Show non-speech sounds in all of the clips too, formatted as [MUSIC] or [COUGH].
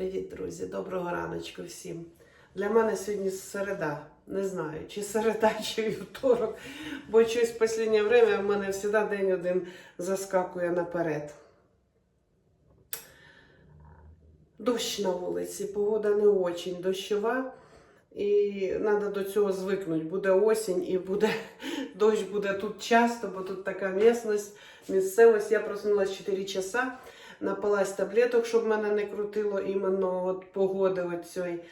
Привіт, друзі! Доброго раночку всім. Для мене сьогодні середа. Не знаю, чи середа, [LAUGHS] чи вівторок, бо щось в останнє время в мене завжди день один заскакує наперед. Дощ на вулиці, погода не очень дощова. І треба до цього звикнути. Буде осінь і буде [LAUGHS] дощ буде тут часто, бо тут така місцевість, місцевість. Я проснулась 4 часа, напилась таблеток, щоб мене не крутило іменно от погоди от цієї.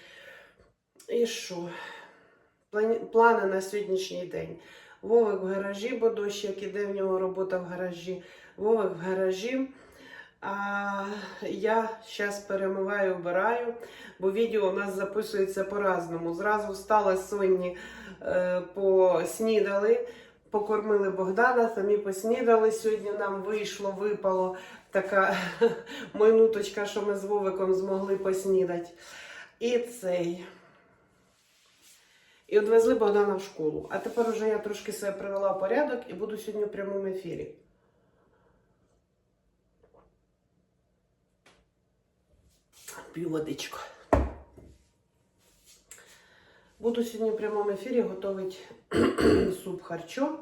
І що? Плани на сьогоднішній день. Вовик в гаражі, бо дощ, як іде в нього робота в гаражі. Вовик в гаражі. А я зараз перемиваю, обираю, бо відео у нас записується по-разному. Зразу встала Сонні, е, поснідали, покормили Богдана, самі поснідали. Сьогодні нам вийшло, випало така [LAUGHS] минуточка, що ми з Вовиком змогли поснідати. І цей. І відвезли Богдана в школу. А тепер уже я трошки себе привела в порядок і буду сьогодні в прямому ефірі. П'ю водичку. Буду сьогодні в прямому ефірі готувати [CLEARS THROAT] суп харчо.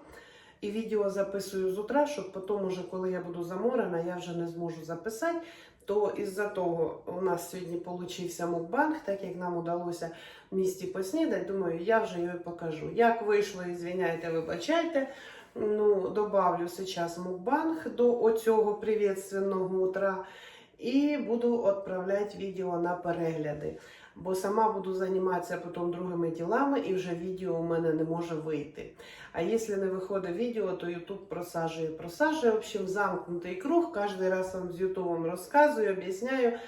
І відео записую з утра, щоб потім, уже, коли я буду заморена, я вже не зможу записати. То із-за того у нас сьогодні получився мукбанг, так як нам удалося в місті поснідати. Думаю, я вже його покажу. Як вийшло, звиняйте, вибачайте. Ну, добавлю зараз мукбанг до оцього приветственного утра. І буду відправляти відео на перегляди. Бо сама буду займатися потім другими ділами, і вже відео у мене не може вийти. А якщо не виходить відео, то YouTube просаджує, просаджує. В общем, замкнутий круг. Кожен раз вам з YouTube розказую, об'ясняю.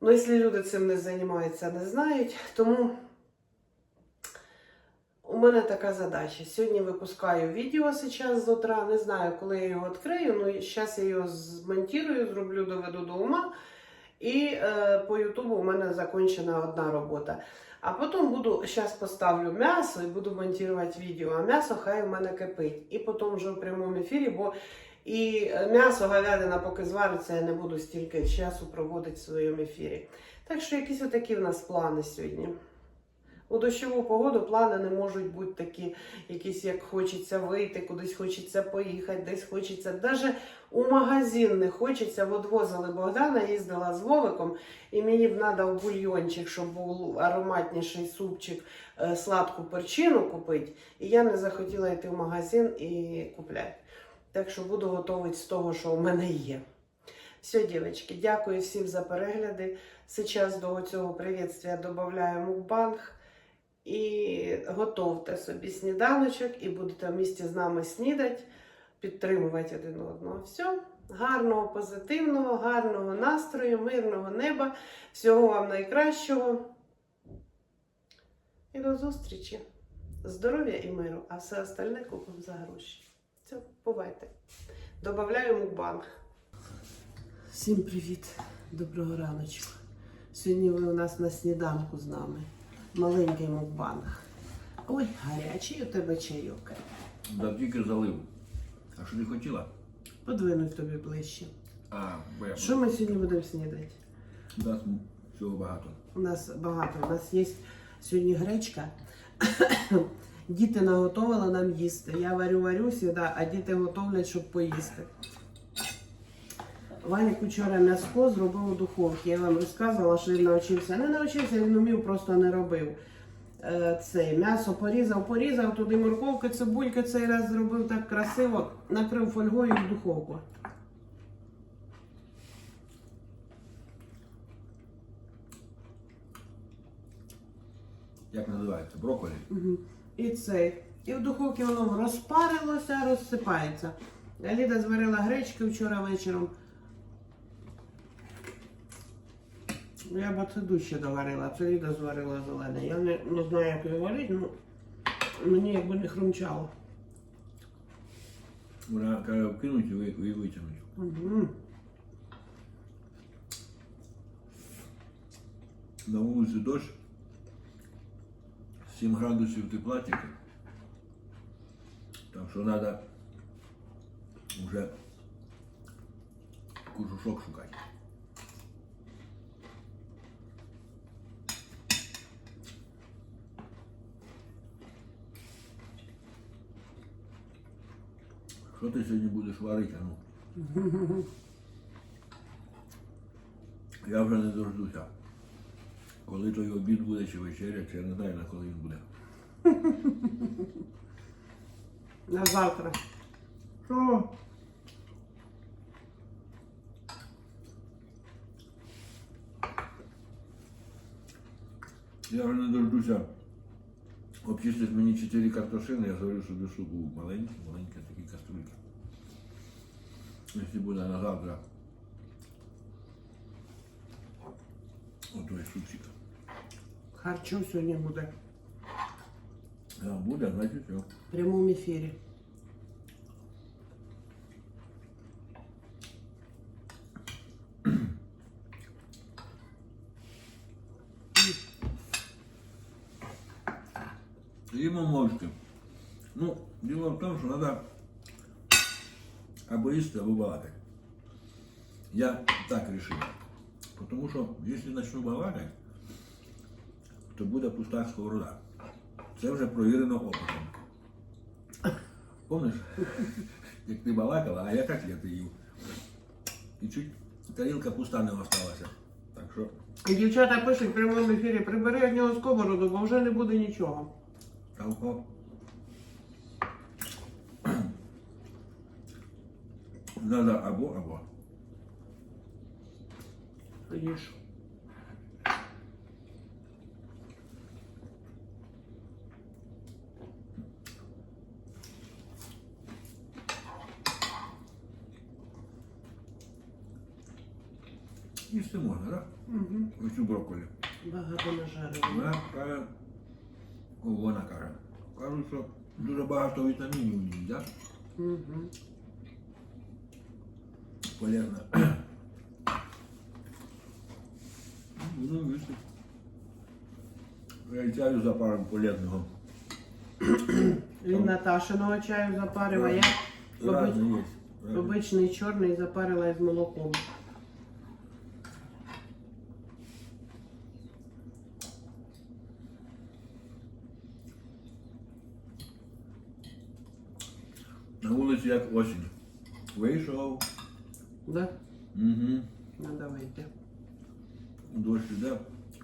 Ну, якщо люди цим не займаються, не знають. Тому у мене така задача. Сьогодні випускаю відео зараз з утра. Не знаю, коли я його відкрию. Ну, зараз я його змонтую, зроблю, доведу до ума. І е, по Ютубу у мене закінчена одна робота. А потім буду, зараз поставлю м'ясо і буду монтувати відео, а м'ясо хай у мене кипить. І потім вже в прямому ефірі, бо і е, м'ясо говядина, поки звариться, я не буду стільки часу проводити в своєму ефірі. Так що якісь отакі в нас плани сьогодні. У дощову погоду плани не можуть бути такі, якісь як хочеться вийти, кудись хочеться поїхати, десь хочеться. Навіть у магазин не хочеться. Відвозили Богдана, їздила з Вовиком, і мені б треба в бульйончик, щоб був ароматніший супчик, е, сладку перчину купити. І я не захотіла йти в магазин і купляти. Так що буду готувати з того, що у мене є. Все, дівчатки, дякую всім за перегляди. Зараз до цього привітствия додаю мукбанг. І готовте собі сніданочок, і будете в місті з нами снідати, підтримувати один одного. Все. Гарного, позитивного, гарного настрою, мирного неба. Всього вам найкращого. І до зустрічі. Здоров'я і миру, а все остальне купимо за гроші. Все, бувайте. Добавляю мукбанг. Всім привіт, доброго раночку. Сьогодні ви у нас на сніданку з нами. Маленький мукбанг. Ой, гарячий у тебе чайок. Да тільки залив. А що ти хотіла? Подвинуть тобі ближче. А, бо я Що ми сьогодні будемо снідати? У нас всього багато. У нас багато. У нас є сьогодні гречка. [COUGHS] Діти наготовили нам їсти. Я варю-варю сюди, а діти готовлять, щоб поїсти. Валік вчора м'яско зробив у духовці. Я вам розказувала, що він навчився. Не навчився, він умів, просто не робив. Е, Це м'ясо порізав, порізав, туди морковки, цибульки цей раз зробив так красиво, накрив фольгою в духовку. Як називається? Брокколі? Мгм. І цей. І в духовці воно розпарилося, розсипається. Ліда зварила гречки вчора вечором. Я б дужче доварила, це Ліда зварила зелене. Я не, не знаю, як його варити, ну мені якби не хрумчало. Вона каже, вкинуть і ви- і витягнуть. Угу. На вулиці дощ. 7 градусів тепла тільки. Так що треба вже кожушок шукати. Що ти сьогодні будеш варити? Ну? Я вже не дождуся. Коли той обід буде чи вечеря, чи я не знаю, на коли він буде. На завтра. Що? Я вже не дождуся. Обчистиш мені 4 картошини, я зварю собі супу маленькі, маленькі такі каструльки. Якщо буде на завтра. Отой супчик. Харчо сьогодні буде. А буде, значить все. В прямому ефірі. Їмо мовчки. Ну, діло в тому, що треба або їсти. Я так вирішив. Тому що, якщо почну балакати, то буде пуста сковорода. Це вже провірено опитом. Помниш, як ти балакала, а я котлети їв. І чуть тарілка пуста не осталася. Так що дівчата пишуть в прямому ефірі, прибери від нього сковороду, бо вже не буде нічого. Алко. Надо або або. Їж. Їсти можна, так? Угу. Ось цю брокколі. Багато нажарили. Вона каже, о, вона каже. Кажуть, що дуже багато вітамінів в ній, так? Угу. Полезно. Ну, їсти. Я чаю запаром полезного. Він Наташиного чаю запарив, а я Разний є. Обичний чорний запарила із молоком. На як осінь. Вийшов. Да? Угу. Надо вийти. Дощ іде.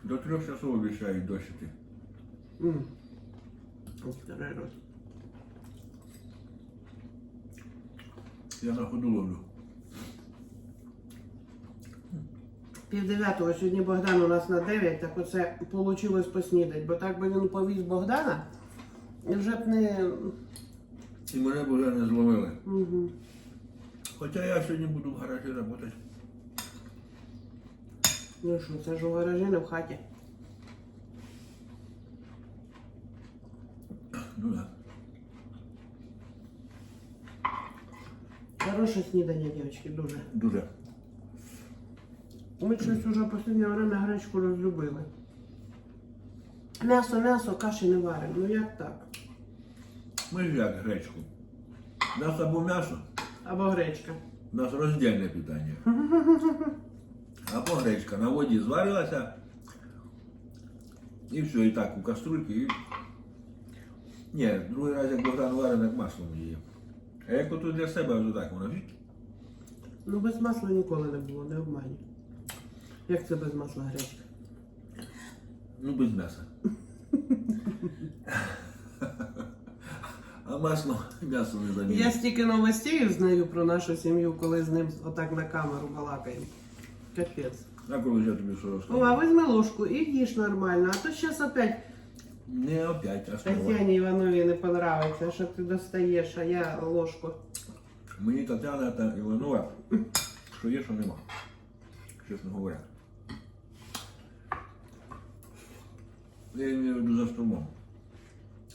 До трьох часов обіцяють дощ іти. М. Второй раз. Я на ходу ловлю. Пів дев'ятого, сьогодні Богдан у нас на 9, так оце вийшло поснідати, бо так би він повіз Богдана, і вже б не. І мене б вже не зловили. Угу. Хоча я сьогодні буду в гаражі працювати. Ну що, це ж у гаражі, не в хаті. Ну так. Хороше снідання, дівчатки, дуже. Дуже. Ми щось уже в останнє время гречку розлюбили. М'ясо, м'ясо, каші не варимо. Ну як так? Ми ж як гречку. Нас або м'ясо, Або гречка. у нас роздільне питання. [LAUGHS] Або гречка на воді зварилася. І все, і так у каструльки. І... Ні, другий раз як Богдан варить, як маслом її. А як ото для себе, ось так воно. Ну без масла ніколи не було, не обманюй. Як це без масла гречка? Ну, без м'яса. [LAUGHS] А масло м'ясо не замінить. Я стільки новостей знаю про нашу сім'ю, коли з ним отак на камеру балакаємо. Капець. А коли я тобі що О, а візьми ложку і їж нормально, а то зараз опять Не опять, а снова. Тетяні Іванові не понравиться, що ти достаєш, а я ложку. Мені Тетяна та Іванова, що є, що нема. Чесно говоря. Я в виду за столом.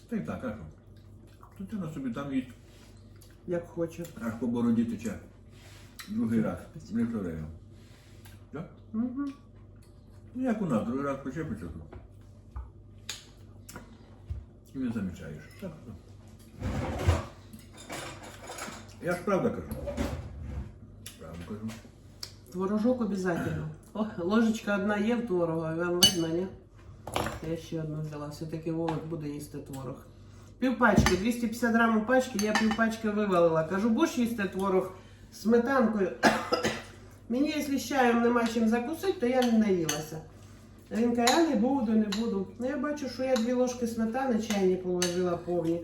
Та й так, а що? Тетяна собі там їсть, Як хоче. аж по бороді тече. Другий раз. Не вторею. Так? Угу. Ну як у нас, другий раз почепиться. І не замічаєш. Так. Я ж правда кажу. Правду кажу. Творожок обов'язково. О, ложечка одна є в творогу, вам видно, ні? Я ще одну взяла. Все-таки Вовик буде їсти творог. Півпачки, 250 грамів пачки, я півпачки вивалила. Кажу, будеш їсти творог [COUGHS] з сметанкою. Мені, якщо з чаєм нема чим закусити, то я не наїлася. А Він каже, я не буду, не буду. Ну я бачу, що я дві ложки сметани чайні положила повні.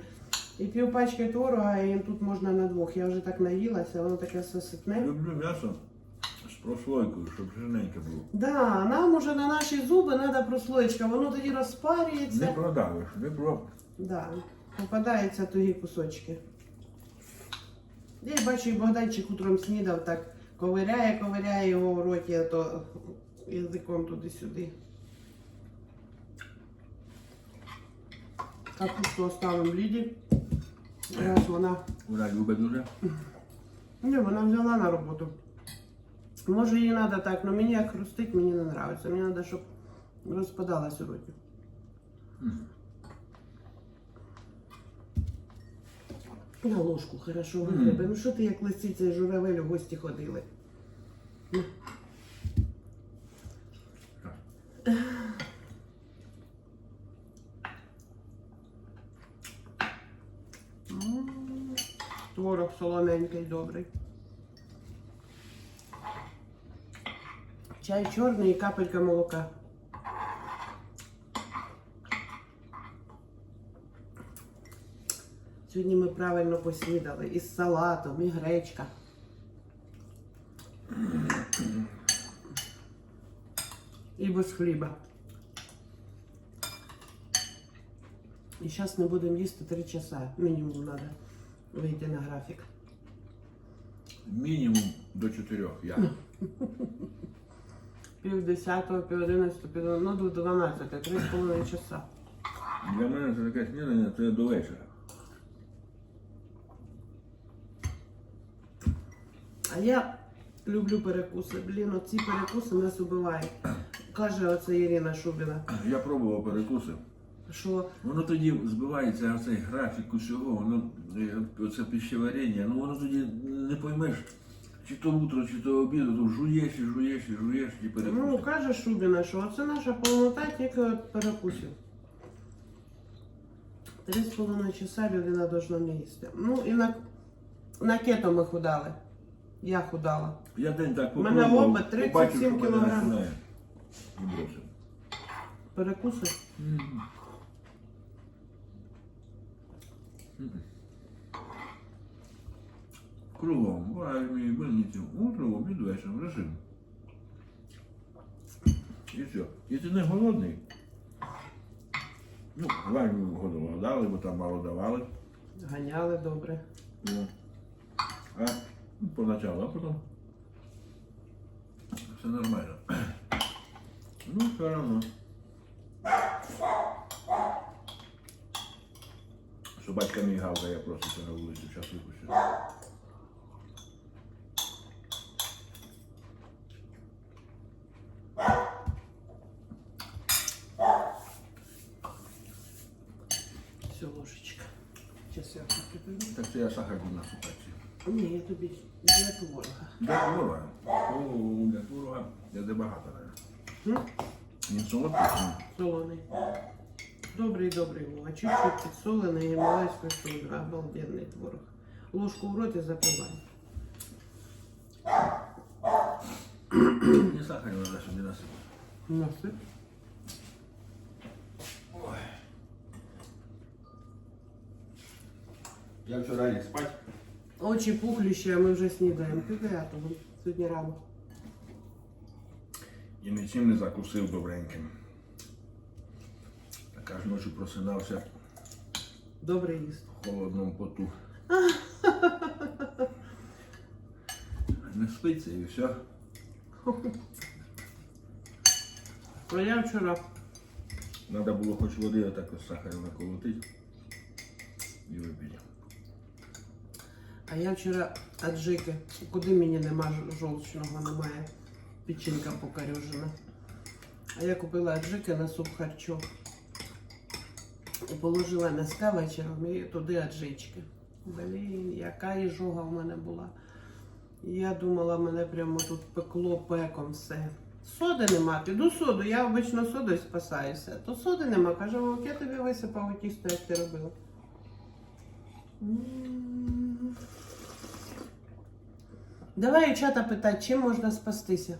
І півпачки творога, і тут можна на двох. Я вже так наїлася, воно таке все ситне. Люблю м'ясо з прослойкою, щоб жирненьке було. Да, нам уже на наші зуби треба прослоєчка, воно тоді Не розпарюється. продавиш, не про. Да, Попадаються тугі кусочки. Я бачу, і Богданчик утром снідав, так ковиряє, ковиряє його в роті, а то язиком туди-сюди. Капусту оставимо в ліді. Раз вона Вона любить дуже. Ні, вона взяла на роботу. Може їй треба так, але мені як хрустить, мені не подобається. Мені треба, щоб розпадалась у роті. На ложку хорошо вигребе. Ну що ти як лисиця і журавель у гості ходили? Ну. Творог солоненький добрий. Чай чорний і капелька молока. Сьогодні ми правильно поснідали із салатом, і гречка. І без хліба. І зараз ми будемо їсти 3 часа. Мінімум треба вийти на графік. Мінімум до чотирьох. Я. [LAUGHS] Пів десятого, пів одинадцятого, пів ну до 12, три з половиною часа. Для мене це таке снідання, це до вечора. А я люблю перекуси. Блін, оці перекуси нас убивають. Каже оце Ірина Шубіна, Я пробував перекуси. що Воно тоді збивається оцей графік усього, воно е, оце пищеварення, ну воно тоді не поймеш, чи то утро, чи то обід, то жуєш і жуєш і жуєш і ну, каже Шубіна, що оце наша повнота тільки від перекусів. Три з половиною часа людина должна не їсти. Ну і на, на кето ми худали. Я худала. Я день так У мене попробував, оба 37 побачив, що мене кілограм. починає. І бросив. Перекуси. Кругом, в армії, в больниці, утром, обід, вечором, режим. І все. І ти не голодний. Ну, в армію голодали, бо там мало давали. Ганяли добре. Ну, а ну, поначалу, а потім все нормально. Ну, все равно. Собачка мій гавкає, проситься на вулицю, зараз випущу. Все, ложечка. Зараз я так приберу. Так це я сахар буду насипати. Ні, я тобі для творога. Для творога. О, для творога я де багато, навіть. М? Він солодкий. ні? Солоний. Добрий, добрий Вова. Чуть-чуть підсолений і малайською солью. Обалденний творог. Ложку в роті запивай. Не сахар треба собі насипати. Насип. Я вчора ліг спати. Очі пухліші, а ми вже снідаємо. Ти дев'ятого. Сьогодні рано. І нічим не закусив добреньким. Так аж ночі просинався Добре їсти. в холодному поту. [LAUGHS] Не спиться і все. А я вчора Треба було хоч води отак з сахаром наколотити і випити. А я вчора аджики, куди мені нема ж- жовчного, немає. Печінка покорюжена. А я купила аджики на суп харчо. І положила м'яска вечором і туди аджички. Блін, яка іжога в мене була. Я думала, мене прямо тут пекло пеком все. Соди нема, піду соду. Я обично содою спасаюся. То соди нема. Каже, «Вовк, я тобі висипав у тісто, як ти робила. Давай у чата питати, чим можна спастися.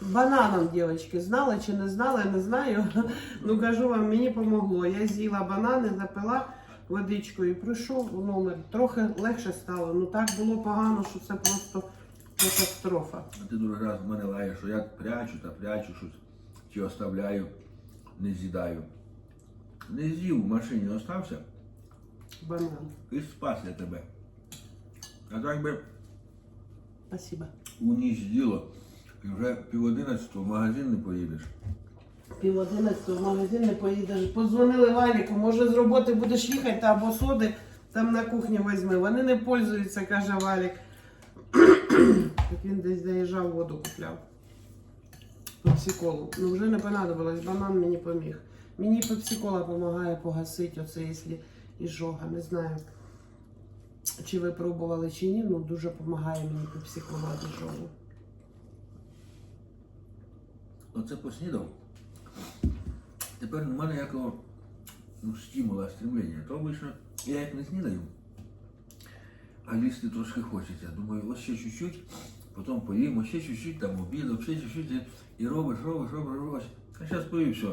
Бананом, дівчатки, знали чи не знали, не знаю. [LAUGHS] Ну кажу вам, мені помогло. Я з'їла банани, запила водичкою і прийшов у номер. Трохи легше стало. Ну так було погано, що це просто катастрофа. А ти другий раз в мене лаєш, що я прячу та прячу щось, чи оставляю, не з'їдаю. Не з'їв в машині остався Банан. і спас я тебе. А так би Спасибо. у ніч діло, вже пів одинадцятого в магазин не поїдеш. Пів одинадцятого в магазин не поїдеш. Подзвонили Валіку, може з роботи будеш їхати або соди там на кухні візьми. Вони не пользуються, каже Валік. [CLEARS THROAT] Так він десь заїжджав, воду купляв. Пепсиколу. Ну вже не понадобилось, банан мені поміг. Мені пепсикола допомагає погасити оце, якщо іжога. Не знаю, чи ви пробували чи ні, ну дуже допомагає мені пепсикола від іжогу. Оце поснідав. Тепер немає ніякого ну, стимула, стремлення. То обично я як не снідаю, а їсти трошки хочеться. Думаю, ось ще чуть-чуть, потім поїм, ось ще чуть-чуть, там обідав, ще чуть-чуть і- робиш, робиш, робиш, робиш. А зараз поїв все.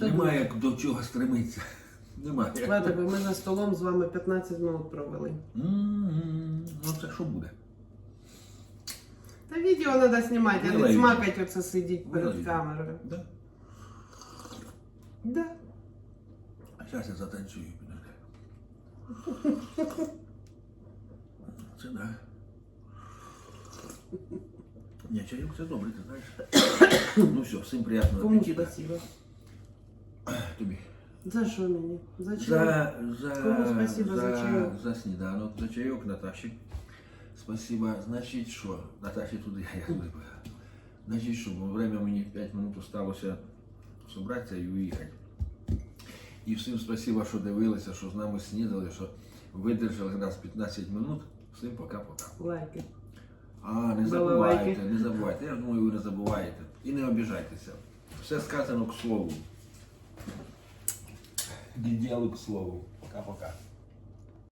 Немає як до чого стремитися. Немає. Ладно, ми за столом з вами 15 минут провели. М-м-м. Ну це що буде? Та відео треба знімати, а не Виловіть. смакать оце сидіть перед Виловіть. камерою. Да? Да. А зараз я затанцюю, підожди. Це да. Ні, чайок це добре, ти знаєш. Ну все, всім приятного Кому апетита. спасибо? Тобі. За що мені? За чого? За, за, Кому спасибо за чайок? за сніданок, за чайок Наташі. Спасибо. Значить, що? Наташі туди, я туди. Значить, що, бо время мені 5 минут осталося зібратися і уїхати. І всім спасибо, що дивилися, що з нами снідали, що видержали нас 15 минут. Всім пока-пока. Лайки. А, не забувайте, не забувайте. Я думаю, ви не забуваєте. І не обіжайтеся. Все сказано к слову. Дідялу к слову. Пока-пока.